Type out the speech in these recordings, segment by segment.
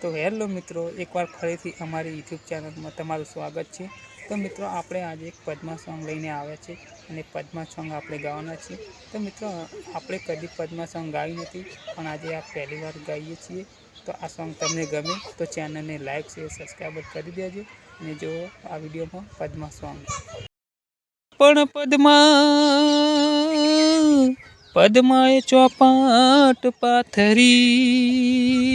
તો હેલો મિત્રો, એકવાર ફરીથી અમારી યુટ્યુબ ચેનલમાં તમારું સ્વાગત છે. તો મિત્રો, આપણે આજે એક પદ્મા સોંગ લઈને આવ્યા છે અને પદ્મા સોંગ આપણે ગાવાના છીએ. તો મિત્રો, આપણે કદી પદ્મા સોંગ ગાવી નથી, પણ આજે આ પહેલી વાર ગાઈએ છીએ. તો આ સોંગ તમને ગમે તો ચેનલને લાઇક શેર, સબસ્ક્રાઈબ કરી દેજો. અને જો આ વિડીયોમાં પદ્મા સોંગ. પણ પદ્મા, પદ્માએ ચોપાટ પાથરી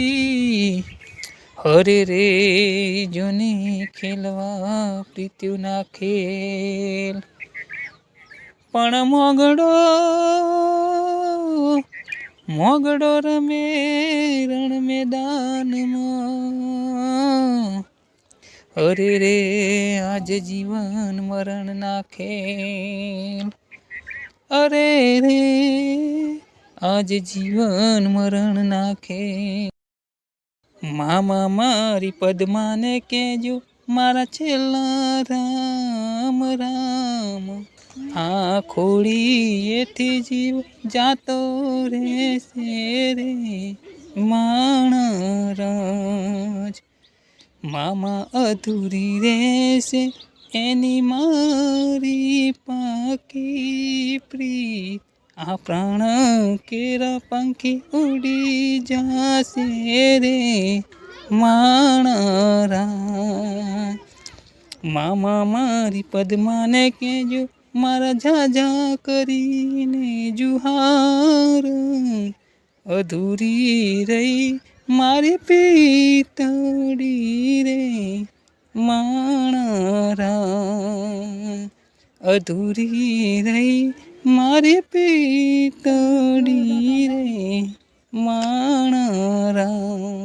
હરે રે, જોને ખેલવા પ્રીત્યુના ખેલ પણ મોગડો મોગડો રમે રણ મેદાનમાં. અરે રે, આજ જીવન મરણ ના ખેલ અરે રે, આજ જીવન મરણ ના ખેલ મામા મારી પદ્માને કહેજો, મારા છેલ્લા રામ રામ. આ ખોડીએથી જીવ જાતો રહેશે રે, માણરાજ. મામા અધૂરી રહેશે એની મારી પાકી. આ પ્રાણ કેરા પંખી ઉડી જાશે રે માણરા મામા મારી પદ્માને કેજો મારા ઝાઝા કરીને જુહાર. અધૂરી રહી મારી પીતળી રે માણરા અધૂરી રહી મારે પેતડી રે માણ માણરા.